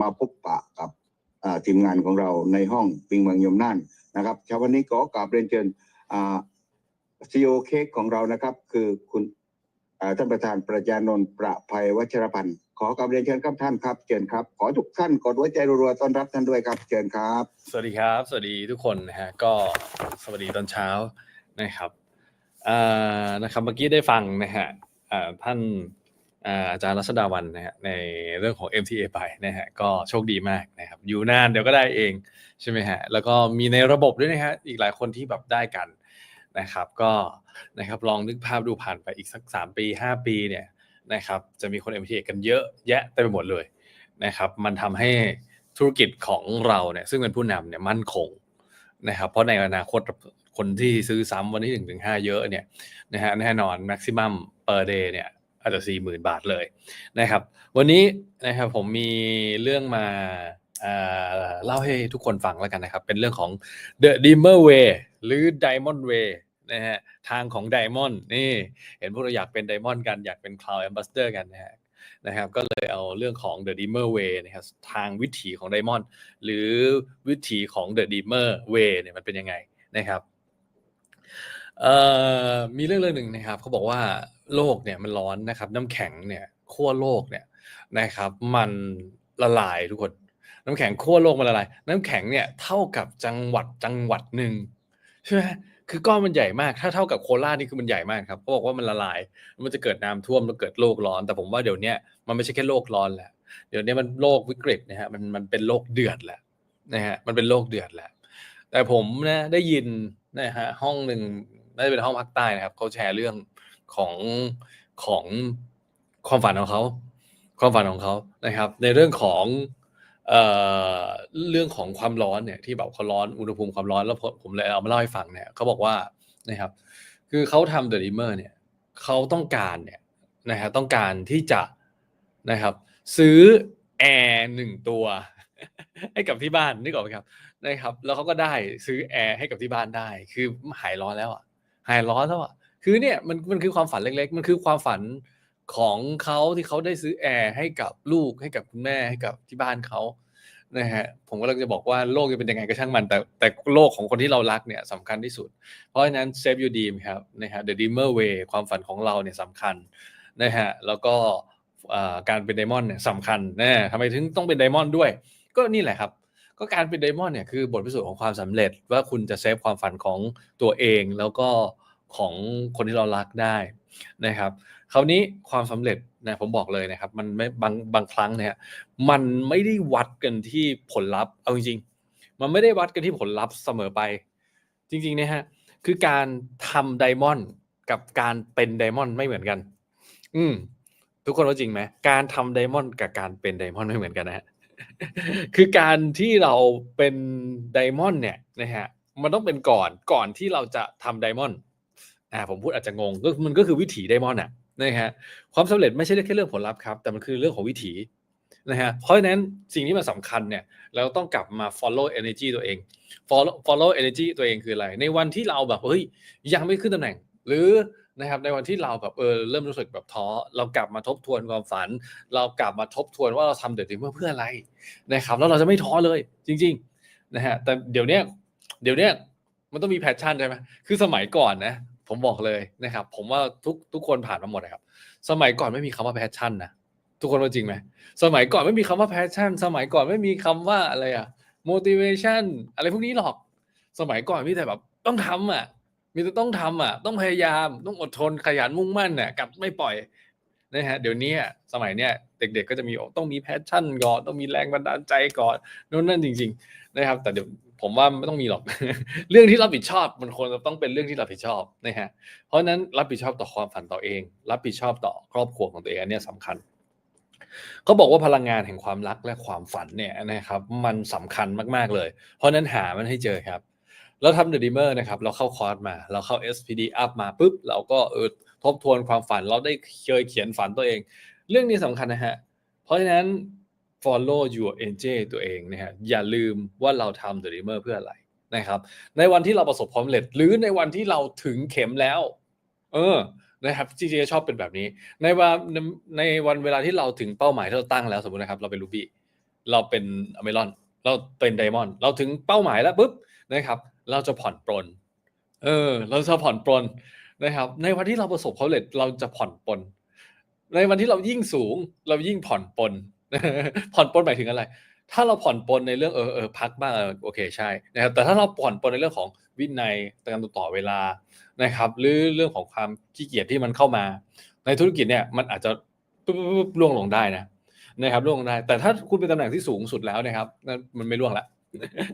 มาพบปะกับทีมงานของเราในห้องปิงเมืองยมน่านนะครับเช้าวันนี้ก็กราบเรียนเชิญซีโอเค้กของเรานะครับ คือคุณท่านประธานประยานนท์ประภัยวัชรพันธ์ขอกราบเรียนเชิญครับท่านครับเชิญครับ ขอทุกท่านกดหัวใจรัวๆต้อนรับท่านด้วยครับเชิญครับ สวัสดีครับ สวัสดีทุกคนนะฮะก็สวัสดีตอนเช้านะครับนะครับเมื่อกี้ได้ฟังนะฮะท่าน อาจารย์รัศดาวันนะฮะในเรื่องของ MTA ไปนะฮะก็โชคดีมากนะครับอยู่นานเดี๋ยวก็ได้เองใช่ไหมฮะแล้วก็มีในระบบด้วยนะฮะอีกหลายคนที่แบบได้กันนะครับ ก็นะครับลองนึกภาพดูผ่านไปอีกสัก 3 ปี 5 ปีเนี่ยนะครับจะมีคน MTA กันเยอะแยะเต็มไปหมดเลยนะครับมันทำให้ธุรกิจของเราเนี่ยซึ่งเป็นผู้นำเนี่ยมั่นคงนะครับเพราะในอนาคตคนที่ซื้อซ้ำวันที่หนึ่งถึงห้าเยอะเนี่ยนะฮะแน่นอน maximum per day เนี่ย อาจจะสี่หมื่นบาทเลยนะครับ วันนี้นะครับผมมีเรื่องมาเล่าให้ทุกคนฟังแล้วกันนะครับ เป็นเรื่องของ The Dimmer Way หรือ Diamond Way นะฮะทางของ Diamond นี่ เห็นพวกเราอยากเป็น Diamond กันอยากเป็น Cloud Ambassador กันนะฮะนะครับก็เลยเอาเรื่องของ The Dimmer Way นะครับทางวิถีของ Diamond หรือวิถีของ The Dimmer Way เนี่ยมันเป็นยังไงนะครับมีเรื่องเรื่องหนึ่งนะครับเขาบอกว่า โลกเนี่ยมันร้อนนะครับ น้ำแข็งเนี่ยขั้วโลกเนี่ยนะครับ มันละลายทุกคนน้ำแข็งขั้วโลกมันละลายน้ำแข็งเนี่ยเท่ากับจังหวัดจังหวัดหนึ่งใช่ไหมคือก้อนมันใหญ่มากถ้าเท่ากับโคราชนี่คือมันใหญ่มากครับเขาบอกว่ามันละลาย มันจะเกิดน้ำท่วมแล้วเกิดโลกร้อน แต่ผมว่าเดี๋ยวนี้มันไม่ใช่แค่โลกร้อนแล้วเดี๋ยวนี้มันโลกวิกฤตนะฮะมันมันเป็นโลกเดือดแหละนะฮะมันเป็นโลกเดือดแหละแต่ผมนะได้ยินนะฮะห้องหนึ่งน่าจะเป็นห้องภาคใต้นะครับเขาแชร์เรื่อง ของของความฝันของเขา ความฝันของเขานะครับ ในเรื่องของเอ่อเรื่องของความร้อนเนี่ยที่แบบเขาร้อนอุณหภูมิความร้อนแล้วผมเลยเอามาเล่าให้ฟังเนี่ยเขาบอกว่านะครับ คือเขาทำเดอะดิมเมอร์เนี่ยเขาต้องการเนี่ยนะฮะต้องการที่จะนะครับ ซื้อแอร์หนึ่งตัวให้กับที่บ้านนึกออกไหมครับนะครับ แล้วเขาก็ได้ซื้อแอร์ให้กับที่บ้านได้ คือหายร้อนแล้วอะหายร้อนแล้วอะ คือเนี่ยมันมันคือความฝันเล็ก ๆ มันคือความฝันของเขาที่เขาได้ซื้อแอร์ให้กับลูกให้กับคุณแม่ให้กับที่บ้านเขานะฮะผมก็เลยจะบอกว่าโลกจะเป็นยังไงก็ช่างมัน แต่แต่โลกของคนที่เรารักเนี่ยสำคัญที่สุด เพราะฉะนั้น save your dream ครับนะฮะ the dreamer way ความฝันของเราเนี่ยสำคัญนะฮะแล้วก็การเป็นไดมอนด์เนี่ยสำคัญนะทำไมถึงต้องเป็นไดมอนด์ด้วย ก็นี่แหละครับก็การเป็นไดมอนด์เนี่ยคือบทพิสูจน์ของความสำเร็จว่าคุณจะเซฟความฝันของตัวเอง แล้วก็ ของคนที่เรารักได้นะครับ คราวนี้ความสำเร็จนะผมบอกเลยนะครับ มันไม่บางบางครั้งเนี่ยมันไม่ได้วัดกันที่ผลลัพธ์เอาจริงๆ มันไม่ได้วัดกันที่ผลลัพธ์เสมอไป จริงๆนะฮะคือการทำไดมอนด์กับการเป็นไดมอนด์ไม่เหมือนกัน อืมทุกคนว่าจริงไหมการทำไดมอนด์กับการเป็นไดมอนด์ไม่เหมือนกันนะฮะคือการที่เราเป็นไดมอนด์เนี่ยนะฮะมันต้องเป็นก่อนก่อนที่เราจะทำไดมอนด์ อ่าผมพูดอาจจะงงก็มันก็คือวิถีไดมอนด์อะนะฮะความสำเร็จไม่ใช่แค่เรื่องผลลัพธ์ครับ แต่มันคือเรื่องของวิถีนะฮะเพราะฉะนั้นสิ่งที่มันสำคัญเนี่ยเราต้องกลับมา follow energy ตัวเอง follow follow energy ตัวเองคืออะไร ในวันที่เราแบบเฮ้ยยังไม่ขึ้นตำแหน่ง หรือนะครับในวันที่เราแบบเออเริ่มรู้สึกแบบท้อเรากลับมาทบทวนความฝัน เรากลับมาทบทวนว่าเราทำเด e ด e เพื่อเพื่ออะไรนะครับแล้วเราจะไม่ท้อเลยจริงๆนะฮะแต่เดี๋ยวนี้เดี๋ยวนี้มันต้องมีแพชชั่นใช่ไหมคือสมัยก่อนนะ ผมบอกเลยนะครับ ผมว่าทุกทุกคนผ่านมาหมดนะครับ สมัยก่อนไม่มีคำว่าแพชชั่นนะทุกคนว่าจริงไหมสมัยก่อนไม่มีคำว่าแพชชั่น สมัยก่อนไม่มีคำว่าอะไรอะ motivation อะไรพวกนี้หรอก สมัยก่อนมีแต่แบบต้องทำอะ มีแต่ต้องทำอะ ต้องพยายามต้องอดทนขยันมุ่งมั่นน่ะกับไม่ปล่อยนะฮะเดี๋ยวนี้สมัยเนี้ยเด็กๆก็จะมีต้องมีแพชชั่นก่อนต้องมีแรงบันดาลใจก่อนนู่นนั่นจริง ๆ นะครับ แต่เดี๋ยว ผมว่าไม่ต้องมีหรอก เรื่องที่รับผิดชอบมันควรจะต้องเป็นเรื่องที่รับผิดชอบนะฮะเพราะนั้นรับผิดชอบต่อความฝันต่อเอง รับผิดชอบต่อครอบครัวของตัวเองอันเนี้ยสำคัญเขาบอกว่าพลังงานแห่งความรักและความฝันเนี่ยนะครับมันสำคัญมากๆเลย เพราะนั้นหามันให้เจอครับ เราทำ The Dreamer นะครับเราเข้าคอร์สมา เราเข้า SPD up มาปุ๊บเราก็เออทบทวนความฝันเราได้เคยเขียนฝันตัวเอง เรื่องนี้สำคัญนะฮะเพราะฉะนั้น follow your angel ตัวเองนะฮะอย่าลืมว่าเราทำ The Dreamer เพื่ออะไรนะครับในวันที่เราประสบความสำเร็จหรือในวันที่เราถึงเข็มแล้ว เออนะครับจริงๆชอบเป็นแบบนี้ ในวันในวันเวลาที่เราถึงเป้าหมายที่เราตั้งแล้วสมมตินะครับ เราเป็นรูบี้เราเป็นอเมรอนเราเป็นไดมอนด์เราถึงเป้าหมายแล้วปุ๊บนะครับ เราจะผ่อนปลนเออ เราจะผ่อนปลนนะครับ ในวันที่เราประสบความสำเร็จเราจะผ่อนปลนในวันที่เรายิ่งสูง เรายิ่งผ่อนปลน ผ่อนปลนหมายถึงอะไร ถ้าเราผ่อนปลนในเรื่องเออเออพักบ้างโอเคใช่นะครับแต่ถ้าเราผ่อนปลนในเรื่องของวินัยการต่อเวลานะครับ หรือเรื่องของความขี้เกียจที่มันเข้ามา ในธุรกิจเนี่ยมันอาจจะปุ๊บปุ๊บล่วงลงได้นะนะครับล่วงลงได้ แต่ถ้าคุณเป็นตำแหน่งที่สูงสุดแล้วนะครับนั่นมันไม่ล่วงละ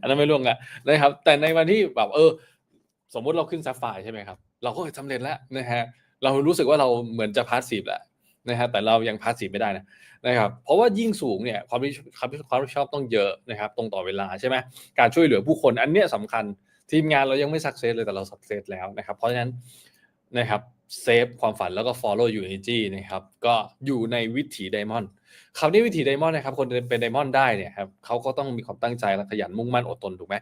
อันนั้นไม่ล่วงละนะครับ แต่ในวันที่แบบเออ สมมุติเราขึ้นซัฟไฟใช่ไหมครับ เราก็สำเร็จแล้วนะฮะเรารู้สึกว่าเราเหมือนจะพาสซีฟแล้ว นะฮะแต่เรายังพาสซีฟไม่ได้นะนะครับเพราะว่ายิ่งสูงเนี่ยความรับผิดความรับผิดชอบต้องเยอะนะครับตรงต่อเวลาใช่ไหมการช่วยเหลือผู้คนอันเนี้ยสำคัญทีมงานเรายังไม่สักเซสเลยแต่เราสักเซสแล้วนะครับเพราะฉะนั้นนะครับเซฟความฝันแล้วก็ follow your energy นะครับก็อยู่ในวิถีไดมอนด์คำนี้วิถีไดมอนด์นะครับคนเป็นไดมอนด์ได้เนี่ยครับเขาก็ต้องมีความตั้งใจและขยันมุ่งมั่นอดทนถูกไหม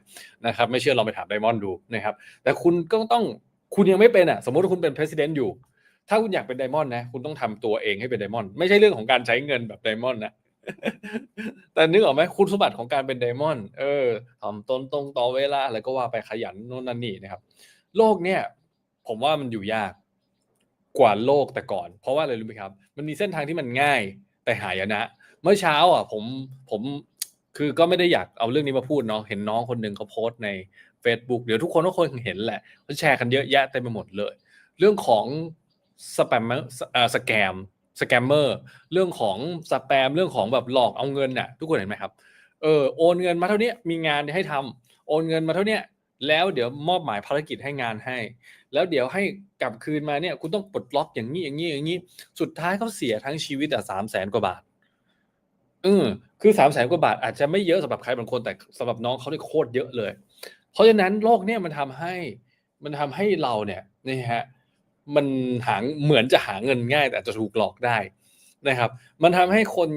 นะครับไม่เชื่อลองไปถามไดมอนด์ดูนะครับแต่คุณก็ต้องคุณยังไม่เป็นอะสมมติว่าคุณเป็น president อยู่ ถ้าคุณอยากเป็นไดมอนด์นะ คุณต้องทำตัวเองให้เป็นไดมอนด์ไม่ใช่เรื่องของการใช้เงินแบบไดมอนด์นะแต่นึกออกไหมคุณสมบัติของการเป็นไดมอนด์เออทำตรงตรงต่อเวลาอะไรก็ว่าไปขยันโน่นนั่นนี่นะครับ โลกเนี่ย ผมว่ามันอยู่ยากกว่าโลกแต่ก่อน เพราะว่าอะไรรู้ไหมครับ มันมีเส้นทางที่มันง่ายแต่หายนะ เมื่อเช้าอะ ผมผมคือก็ไม่ได้อยากเอาเรื่องนี้มาพูดเนาะเห็นน้องคนหนึ่งเขาโพสต์ใน Facebook เดี๋ยวทุกคนก็คงเห็นแหละเขาแชร์กันเยอะแยะเต็มไปหมดเลย เรื่องของ สแปมเอ่อสแกมสแกมเมอร์เรื่องของสแปมเรื่องของแบบหลอกเอาเงินน่ะทุกคนเห็นไหมครับเออโอนเงินมาเท่านี้มีงานให้ทำโอนเงินมาเท่านี้แล้วเดี๋ยวมอบหมายภารกิจให้งานให้ แล้วเดี๋ยวให้กลับคืนมาเนี่ยคุณต้องปลดล็อกอย่างนี้อย่างนี้อย่างนี้ สุดท้ายเขาเสียทั้งชีวิตอะสามแสนกว่าบาทเออคือสามแสนกว่าบาทอาจจะไม่เยอะสำหรับใครบางคนแต่สำหรับน้องเขาเนี่ยโคตรเยอะเลย เพราะฉะนั้นโลกเนี่ยมันทำให้มันทำให้เราเนี่ยนี่ฮะ มันหาเหมือนจะหาเงินง่าย แต่จะถูกหลอกได้นะครับ มันทำให้คน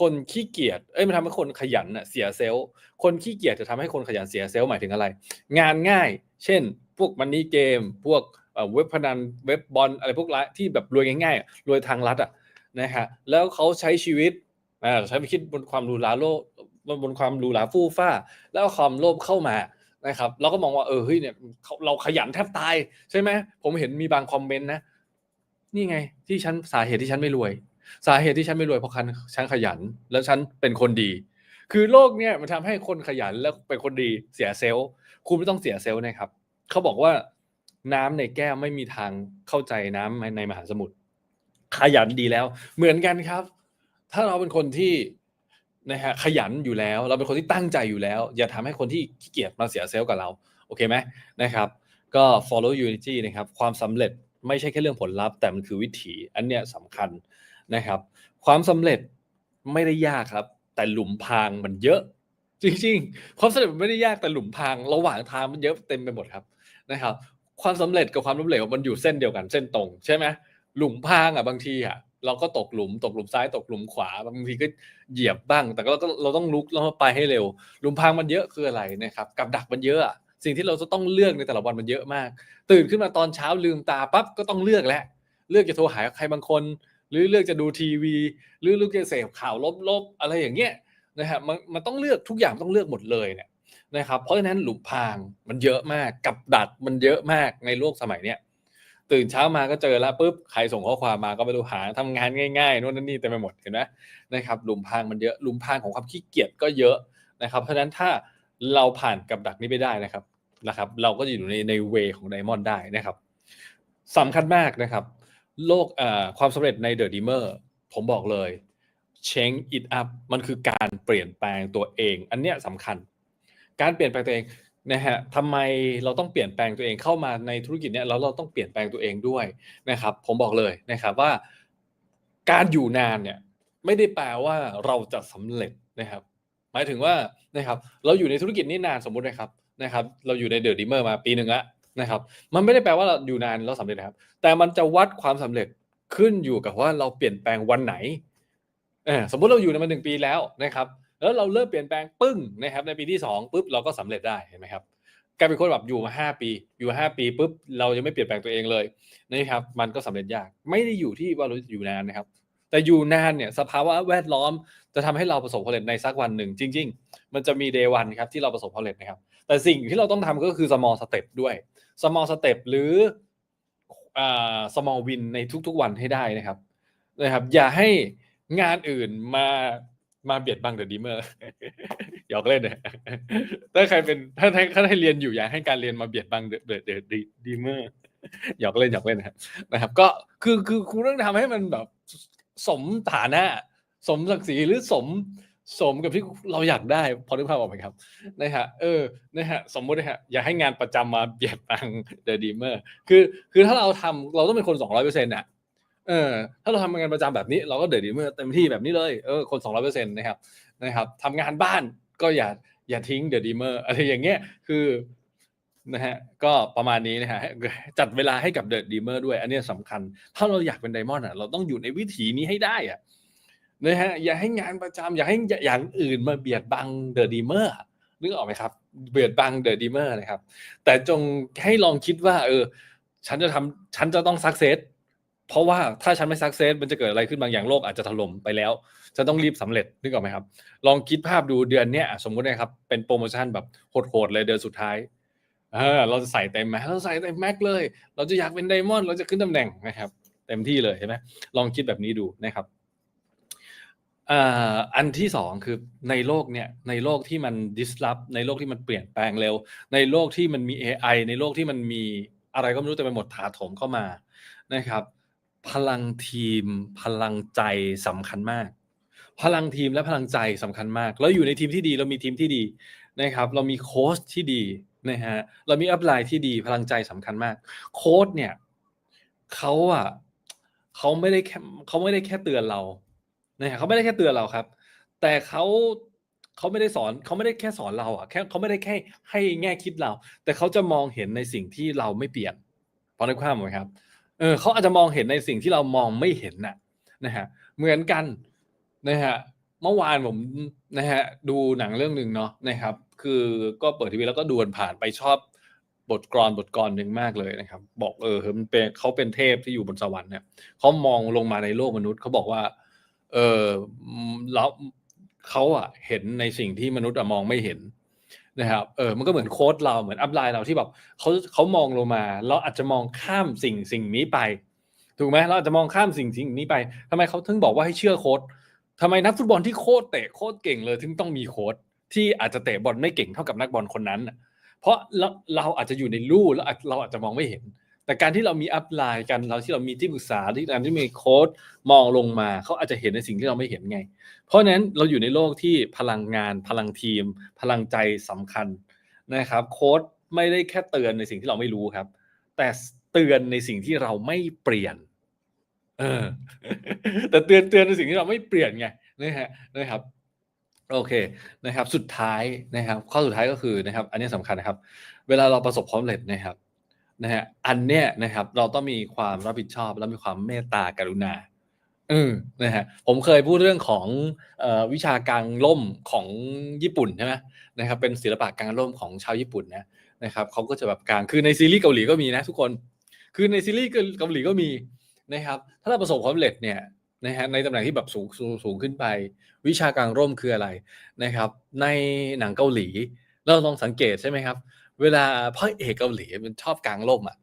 คนขี้เกียจเอ้ยมันทำให้คนขยันน่ะเสียเซลล์ คนขี้เกียจจะทำให้คนขยันเสียเซลล์หมายถึงอะไร งานง่าย เช่น พวกมันนี่เกม พวกเว็บพนันเว็บบอลอะไรพวกละที่แบบรวยง่ายๆรวยทางลัดอะนะฮะแล้วเขาใช้ชีวิตใช้ไปคิดบนความรูหราโลบนความรูหราฟู่ฟ้า แล้วความโลภเข้ามา นะครับเราก็มองว่าเออเฮ้ยเนี่ยเราขยันแทบตายใช่ไหมผมเห็นมีบางคอมเมนต์นะนี่ไง ที่ฉันสาเหตุที่ฉันไม่รวย สาเหตุที่ฉันไม่รวยเพราะฉันฉันขยัน แล้วฉันเป็นคนดี คือโลกเนี่ยมันทำให้คนขยันแล้วเป็นคนดีเสียเซลล์ คุณไม่ต้องเสียเซลล์นะครับเขาบอกว่าน้ำในแก้วไม่มีทางเข้าใจน้ำในมหาสมุทรขยันดีแล้ว เหมือนกันครับ ถ้าเราเป็นคนที่ นะฮะขยันอยู่แล้ว เราเป็นคนที่ตั้งใจอยู่แล้ว อย่าทำให้คนที่ขี้เกียจมาเสียเซลล์กับเรา โอเคไหมนะครับก็ follow unity นะครับความสำเร็จไม่ใช่แค่เรื่องผลลัพธ์แต่มันคือวิถีอันเนี้ยสำคัญนะครับ ความสำเร็จไม่ได้ยากครับ แต่หลุมพรางมันเยอะ จริงๆ ความสำเร็จมันไม่ได้ยากแต่หลุมพราง ระหว่างทางมันเยอะเต็มไปหมดครับนะครับ ความสำเร็จกับความล้มเหลวมันอยู่เส้นเดียวกันเส้นตรงใช่ไหมหลุมพรางอะบางทีอะ เราก็ตกหลุม ตกหลุมซ้ายตกหลุมขวา บางทีก็เหยียบบ้าง แต่ก็เราต้องลุกแล้วไปให้เร็ว หลุมพรางมันเยอะคืออะไรนะครับ กับดักมันเยอะอะสิ่งที่เราจะต้องเลือกในแต่ละวันมันเยอะมาก ตื่นขึ้นมาตอนเช้าลืมตาปั๊บก็ต้องเลือกแล้วเลือกจะโทรหาใครบางคน หรือเลือกจะดูทีวี หรือเลือกจะเสพข่าวลบๆอะไรอย่างเงี้ยนะฮะมันมันต้องเลือกทุกอย่างต้องเลือกหมดเลยเนี่ยนะครับเพราะฉะนั้นหลุมพรางมันเยอะมาก กับดักมันเยอะมากในโลกสมัยเนี้ย ตื่นเช้ามาก็เจอแล้วปุ๊บใครส่งข้อความมาก็ไปดูหาทำงานง่ายๆโน่นนั่นนี่เต็มไปหมดเห็นไหมนะครับหลุมพรางมันเยอะหลุมพรางของความขี้เกียจก็เยอะนะครับ เพราะฉะนั้นถ้าเราผ่านกับดักนี้ไปได้นะครับนะครับ เราก็จะอยู่ในในเวของไดมอนด์ได้นะครับสำคัญมากนะครับ โลกความสำเร็จในเดอะดีเมอร์ผมบอกเลย change it up มันคือการเปลี่ยนแปลงตัวเอง อันเนี้ยสำคัญ การเปลี่ยนแปลงตัวเอง นะฮะทำไมเราต้องเปลี่ยนแปลงตัวเองเข้ามาในธุรกิจเนี้ยแล้วเราต้องเปลี่ยนแปลงตัวเองด้วยนะครับ ผมบอกเลยนะครับว่า การอยู่นานเนี่ยไม่ได้แปลว่าเราจะสำเร็จนะครับ หมายถึงว่านะครับเราอยู่ในธุรกิจนี้นานสมมุตินะครับนะครับ เราอยู่ในเดอะดีเมอร์มาปีหนึ่งละนะครับ มันไม่ได้แปลว่าเราอยู่นานแล้วสำเร็จนะครับ แต่มันจะวัดความสำเร็จขึ้นอยู่กับว่าเราเปลี่ยนแปลงวันไหนสมมุติเราอยู่ในมาหนึ่งปีแล้วนะครับ แล้วเราเริ่มเปลี่ยนแปลงปึ้งนะครับในปีที่สองปุ๊บเราก็สำเร็จได้เห็นไหมครับกลายเป็นคนแบบอยู่มาห้าปี อยู่ห้าปีปุ๊บเรายังไม่เปลี่ยนแปลงตัวเองเลยนะครับ มันก็สำเร็จยากไม่ได้อยู่ที่ว่าเราอยู่นานนะครับ แต่อยู่นานเนี่ยสภาวะแวดล้อมจะทำให้เราประสบความสำเร็จในสักวันหนึ่งจริง ๆ มันจะมี day one ครับที่เราประสบความสำเร็จนะครับ แต่สิ่งที่เราต้องทำก็คือ small step ด้วย small step หรือ small win ในทุกๆวันให้ได้นะครับนะครับ อย่าให้งานอื่นมา มาเบียดบังเดอะดีเมอร์หยอกเล่นเนะถ้าใครเป็นถ้าถ้าให้เรียนอยู่อย่าให้การเรียนมาเบียดบังเดอะเดอะดีเมอร์หยอกเล่นหยอกเล่นนะครับนะครับ ก็คือคือคุณต้องทำให้มันแบบสมฐานะ สมศักดิ์ศรีหรือสมสมกับที่เราอยากได้พอนึกภาพออกไหมครับนะฮะเออนะฮะสมมุตินะฮะอย่าให้งานประจำมาเบียดบังเดอะดีเมอร์คือคือถ้าเราทำเราต้องเป็นคนสองร้อยเปอร์เซ็นต์อะ เออถ้าเราทำงานประจำแบบนี้เราก็เดอะดีเมอร์เต็มที่แบบนี้เลยเออคนสองร้อยเปอร์เซ็นต์นะครับนะครับทำงานบ้านก็อย่าอย่าทิ้งเดอะดีเมอร์อะไรอย่างเงี้ยคือนะฮะก็ประมาณนี้นะฮะจัดเวลาให้กับเดอะดีเมอร์ด้วย อันเนี้ยสำคัญ ถ้าเราอยากเป็นไดมอนด์อะเราต้องอยู่ในวิถีนี้ให้ได้อะนะฮะอย่าให้งานประจำอย่าให้อย่างอื่นมาเบียดบังเดอะดีเมอร์นึกออกไหมครับ เบียดบังเดอะดีเมอร์นะครับ แต่จงให้ลองคิดว่า เออ ฉันจะทำฉันจะต้องสักเซส เพราะว่าถ้าฉันไม่สักเซสมันจะเกิดอะไรขึ้นบางอย่างโลกอาจจะถล่มไปแล้วจะต้องรีบสำเร็จนึกออกไหมครับ ลองคิดภาพดูเดือนเนี้ยสมมุตินะครับ เป็นโปรโมชั่นแบบโหดๆเลยเดือนสุดท้ายเออเราจะใส่เต็มแม็กเราใส่เต็มแม็กเลย เราจะอยากเป็นไดมอนด์เราจะขึ้นตำแหน่งนะครับ เต็มที่เลยเห็นไหมลองคิดแบบนี้ดูนะครับอันที่สองคือในโลกเนี่ยในโลกที่มัน disrupt ในโลกที่มันเปลี่ยนแปลงเร็ว ในโลกที่มันมี AI ในโลกที่มันมีอะไรก็ไม่รู้แต่ไปหมดถาโถมเข้ามานะครับ พลังทีม พลังใจสำคัญมาก พลังทีมและพลังใจสำคัญมาก เราอยู่ในทีมที่ดี เรามีทีมที่ดีนะครับ เรามีโค้ชที่ดีนะฮะเรามีอัพไลน์ที่ดีพลังใจสำคัญมาก โค้ชเนี่ยเขาอะเขาไม่ได้แค่เขาไม่ได้แค่เตือนเรานะฮะเขาไม่ได้แค่เตือนเราครับ แต่เขาเขาไม่ได้สอนเขาไม่ได้แค่สอนเราอะแค่เขาไม่ได้แค่ให้แง่คิดเรา แต่เขาจะมองเห็นในสิ่งที่เราไม่เปลี่ยนพอนึกภาพไหมครับ เออเขาอาจจะมองเห็นในสิ่งที่เรามองไม่เห็นน่ะนะฮะเหมือนกันนะฮะเมื่อวานผมนะฮะดูหนังเรื่องหนึ่งเนาะนะครับ คือก็เปิดทีวีแล้วก็ดูผ่านไปชอบบทกลอนบทกลอนหนึ่งมากเลยนะครับ บอกเออมันเป็นเขาเป็นเทพที่อยู่บนสวรรค์เนี่ยเขามองลงมาในโลกมนุษย์เขาบอกว่า เออแล้วเขาอะเห็นในสิ่งที่มนุษย์อะมองไม่เห็น นะครับเออมันก็เหมือนโค้ดเราเหมือนอัพไลน์เราที่แบบเขาเขามองลงมา เราอาจจะมองข้ามสิ่งสิ่งนี้ไป ถูกไหมเราอาจจะมองข้ามสิ่งสิ่งนี้ไปทำไมเขาถึงบอกว่าให้เชื่อโค้ดทำไมนักฟุตบอลที่โค้ดเตะโค้ดเก่งเลย ถึงต้องมีโค้ดที่อาจจะเตะบอลไม่เก่งเท่ากับนักบอลคนนั้นน่ะเพราะเราเราอาจจะอยู่ในลู่แล้วเราอาจจะมองไม่เห็น แต่การที่เรามีอัพไลน์กันเราที่เรามีที่ปรึกษาที่การที่มีโค้ดมองลงมาเขาอาจจะเห็นในสิ่งที่เราไม่เห็นไง เพราะนั้นเราอยู่ในโลกที่พลังงานพลังทีม พลังใจสำคัญนะครับ โค้ดไม่ได้แค่เตือนในสิ่งที่เราไม่รู้ครับ แต่เตือนในสิ่งที่เราไม่เปลี่ยน เออ แต่เตือนเตือนในสิ่งที่เราไม่เปลี่ยนไงนะฮะนะครับโอเคนะครับ สุดท้ายนะครับ ข้อสุดท้ายก็คือนะครับ อันนี้สำคัญนะครับ เวลาเราประสบความสำเร็จนะครับ นะฮะอันเนี้ยนะครับ เราต้องมีความรับผิดชอบและมีความเมตตากรุณาอืมนะฮะผมเคยพูดเรื่องของออวิชากางล่มของญี่ปุ่นใช่ไหมนะครับ เป็นศิลปะกางล่มของชาวญี่ปุ่นนะนะครับเขาก็จะแบบกลางคือในซีรีส์เกาหลีก็มีนะทุกคน คือในซีรีส์เกาหลีก็มีนะครับ ถ้าเราประสบความสำเร็จเนี่ยนะฮะในตำแหน่งที่แบบสูงสูงสูงขึ้นไป วิชากางร่มคืออะไรนะครับ ในหนังเกาหลีเราลองสังเกตใช่ไหมครับ เวลาพระเอกเกาหลีมันชอบกลางร่มอะ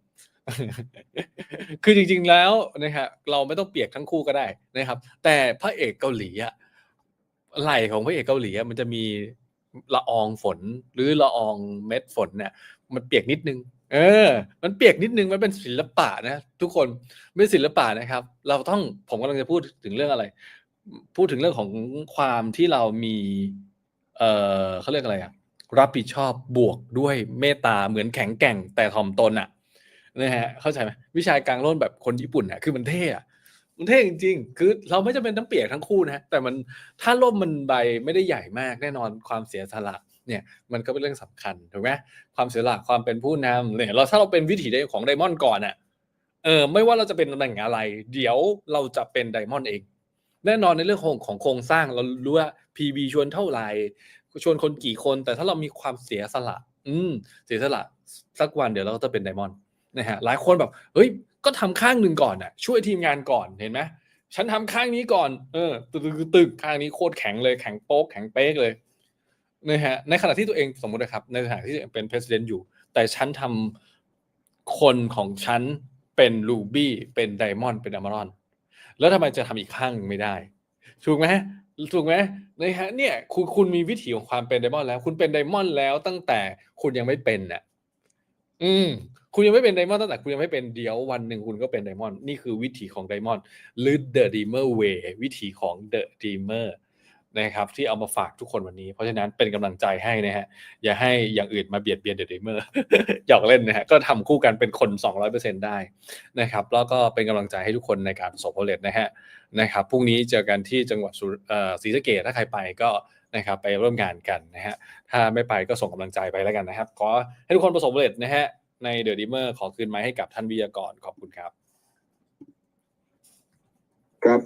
คือจริง ๆแล้วนะครับเราไม่ต้องเปียกทั้งคู่ก็ได้นะครับ แต่พระเอกเกาหลีอะไหล่ของพระเอกเกาหลีอะมันจะมีละอองฝนหรือละอองเม็ดฝนเนี่ยมันเปียกนิดนึง เออ มันเปียกนิดนึงมันเป็นศิลปะนะ ทุกคนเป็นศิลปะนะครับ เราต้องผมกำลังจะพูดถึงเรื่องอะไร พูดถึงเรื่องของความที่เรามี เออเขาเรียกอะไรอะ รับผิดชอบบวกด้วยเมตตาเหมือนแข็งแกร่งแต่ถ่อมตนอะนะฮะเข้าใจไหมวิชากลางร่นแบบคนญี่ปุ่นอะคือมันเท่อะมันเท่จริงๆ คือเราไม่จำเป็นต้องเปียกทั้งคู่นะแต่มันถ้าร่มมันใบไม่ได้ใหญ่มากแน่นอนความเสียสละเนี่ยมันก็เป็นเรื่องสำคัญถูกไหมความเสียสละความเป็นผู้นำเนี่ยเราถ้าเราเป็นวิถีของไดมอนด์ก่อนอะเออไม่ว่าเราจะเป็นตำแหน่งอะไร เดี๋ยวเราจะเป็นไดมอนด์เอง แน่นอนในเรื่องของของโครงสร้างเรารู้ว่า PB ชวนเท่าไหร่ ชวนคนกี่คน แต่ถ้าเรามีความเสียสละ อืม เสียสละสักวันเดี๋ยวเราก็จะเป็นไดมอนด์นะฮะหลายคนแบบเฮ้ยก็ทำข้างหนึ่งก่อนน่ะช่วยทีมงานก่อนเห็นไหมฉันทำข้างนี้ก่อนเออตึกตึกข้างนี้โคตรแข็งเลยแข็งโป๊กแข็งเป๊กเลยนะฮะในขณะที่ตัวเองสมมตินะครับ ในขณะที่เป็น president อยู่ แต่ฉันทำคนของฉันเป็น ruby เป็น diamond เป็น emerald แล้วทำไมจะทำอีกข้างหนึ่งไม่ได้ ถูกไหม ถูกไหมนะฮะเนี่ยคุณคุณมีวิถีของความเป็นไดมอนด์แล้ว คุณเป็นไดมอนด์แล้วตั้งแต่คุณยังไม่เป็นน่ะ อืม คุณยังไม่เป็นไดมอนด์ตั้งแต่คุณยังไม่เป็นเดี๋ยววันหนึ่งคุณก็เป็นไดมอนด์นี่คือวิถีของไดมอนด์หรือ The Dreamer Way วิถีของ The Dreamer นะครับที่เอามาฝากทุกคนวันนี้ เพราะฉะนั้นเป็นกำลังใจให้นะฮะอย่าให้อย่างอื่นมาเบียดเบียน The Dreamer หยอกเล่นนะฮะก็ทำคู่กันเป็นคน 200%ได้นะครับแล้วก็เป็นกำลังใจให้ทุกคนในการประสบผลสำเร็จนะฮะนะครับพรุ่งนี้เจอกันที่จังหวัดสุเอ่อศรีสะเกษถ้าใครไปก็นะครับไปร่วมงานกันนะฮะถ้าไม่ไปก็ส่งกำลังใจไปแล้วกันนะครับขอให้ทุกคนประสบผลสำเร็จนะฮะในเดอะดิเมอร์ขอคืนไม้ให้กับท่านวิทยากรขอบคุณครับ ครับ